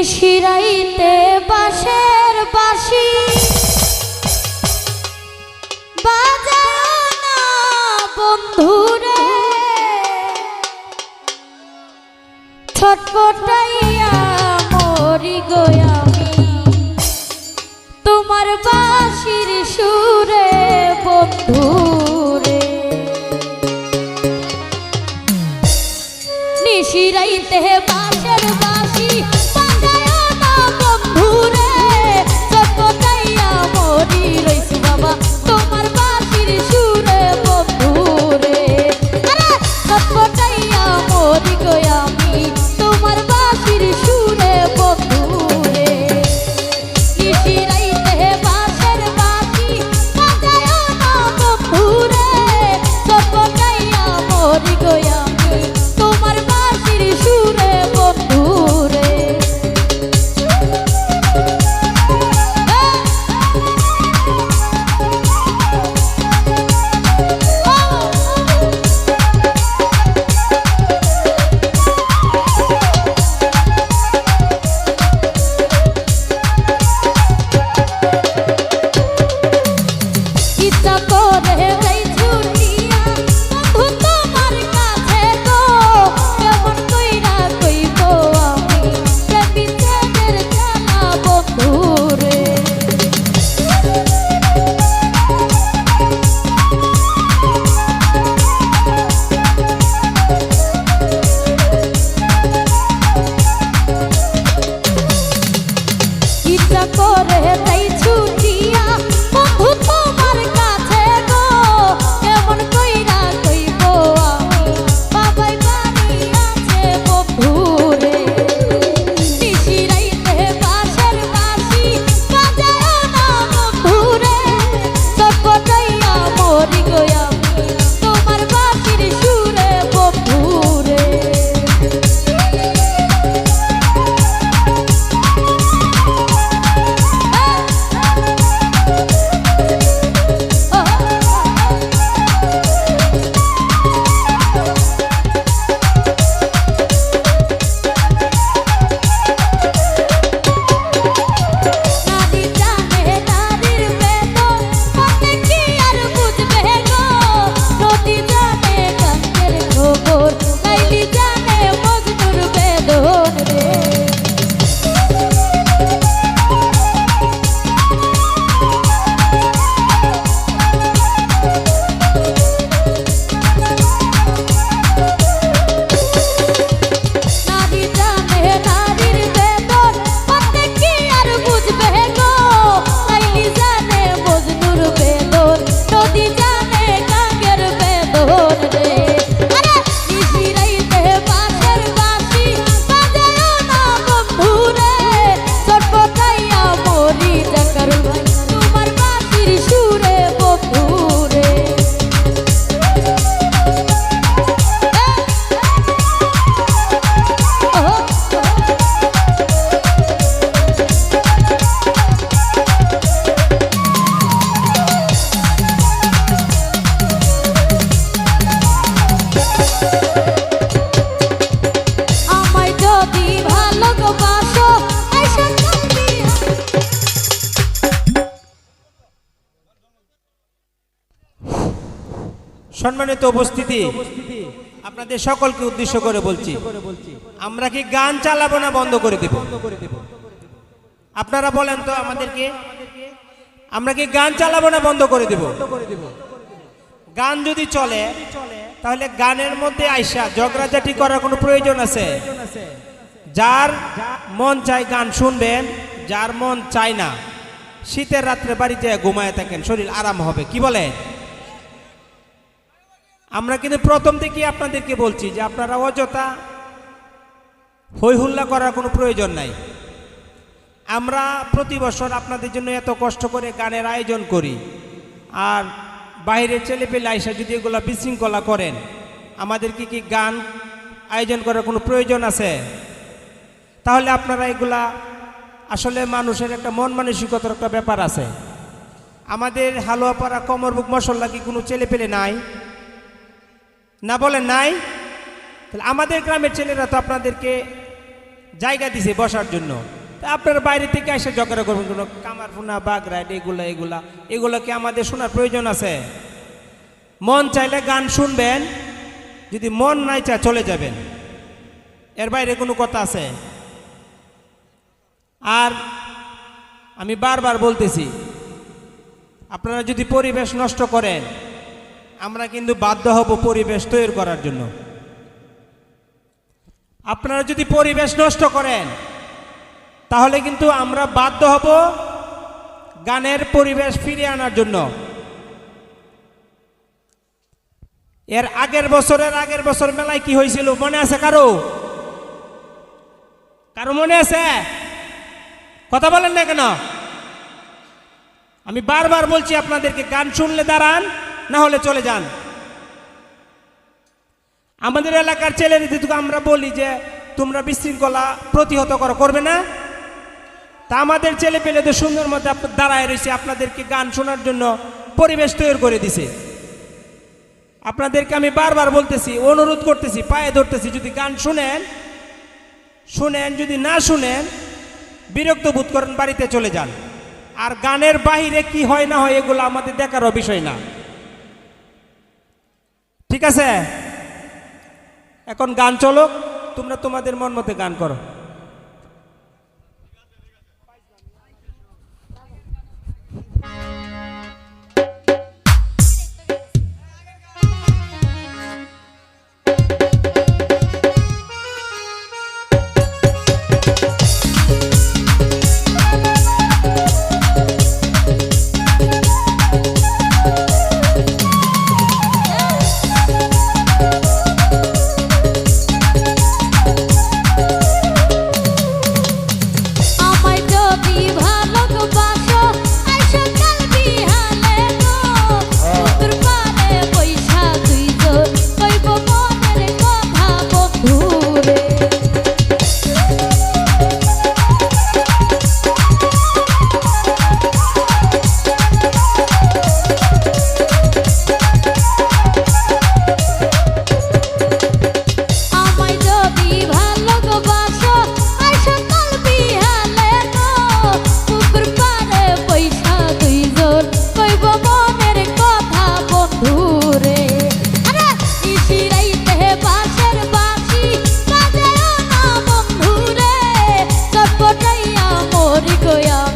নিশিরাইতে বাঁশের বাঁশি। বাজাও না বন্ধুরে। ছটপটাইয়া মরি গয়ামি তোমার বাঁশির সুরে বন্ধুরে। নিশিরাইতে বাঁশের করে তাই ছুটিয়া সম্মানিত উপস্থিতি আপনাদের সকলকে উদ্দেশ্য করে বলছি আমরা কি গান চালাবো না বন্ধ করে দেব? আপনারা বলেন তো আমাদেরকে আমরা কি গান চালাবো না বন্ধ করে দেব? গান যদি চলে তাহলে গানের মধ্যে আইসা ঝগড়াঝাটি করার কোনো প্রয়োজন আছে? যার মন চায় গান শুনবেন যার মন চায় না শীতের রাত্রে বাড়িতে ঘুমায় থাকেন শরীর আরাম হবে কি বলেন? আমরা কিন্তু প্রথম থেকে আপনাদেরকে বলছি যে আপনারা অযথা হই হুল্লা করার কোনো প্রয়োজন নাই। আমরা প্রতি বছর আপনাদের জন্য এত কষ্ট করে গানের আয়োজন করি। আর বাইরে ছেলে পেলে আইসা যদি এগুলো বিশৃঙ্খলা করেন, আমাদের কি কি গান আয়োজন করার কোনো প্রয়োজন আছে? তাহলে আপনারা এগুলা আসলে মানুষের একটা মন মানসিকতার একটা ব্যাপার আছে। আমাদের হালুয়া পাড়া কমর বুক মশলা কি কোনো ছেলে পেলে নাই? না বলেন নাই? তাহলে আমাদের গ্রামের ছেলেরা তো আপনাদেরকে জায়গা দিছে বসার জন্য। তা আপনারা বাইরে থেকে এসে ঝগড়া করবেন কোনো কামারফুনা বাগরাইড এগুলা এগুলা। এগুলো কি আমাদের শোনার প্রয়োজন আছে? মন চাইলে গান শুনবেন, যদি মন নাই চা চলে যাবেন। এর বাইরে কোনো কথা আছে? আর আমি বারবার বলতেছি, আপনারা যদি পরিবেশ নষ্ট করেন আমরা কিন্তু বাধ্য হব পরিবেশ তৈরি করার জন্য। আপনারা যদি পরিবেশ নষ্ট করেন, তাহলে কিন্তু আমরা বাধ্য হব গানের পরিবেশ ফিরিয়ে আনার জন্য। এর আগের বছরের আগের বছর মেলায় কি হয়েছিল মনে আছে কারও? কারও মনে আছে? কথা বলেন না কেন? আমি বারবার বলছি আপনাদেরকে, গান শুনলে দাঁড়ান। না হলে চলে যান। আমাদের এলাকার ছেলেদের আমরা বলি যে, তোমরা বিশৃঙ্খলা প্রতিহত করো, করবে না। তা আমাদের ছেলে পেলেদের সুন্দর মধ্যে দাঁড়ায় রয়েছে, আপনাদেরকে গান শোনার জন্য পরিবেশ তৈরি করে দিছে। আপনাদেরকে আমি বারবার বলতেছি, অনুরোধ করতেছি, পায়ে ধরতেছি, যদি গান শুনেন শুনেন, যদি না শুনেন, বিরক্ত বোধ করেন, বাড়িতে চলে যান। আর গানের বাহিরে কি হয় না হয় এগুলো আমাদের দেখারও বিষয় না। ঠিক আছে? এখন গান চলো তোমরা তোমাদের মন মতে গান করো। 的歌谣。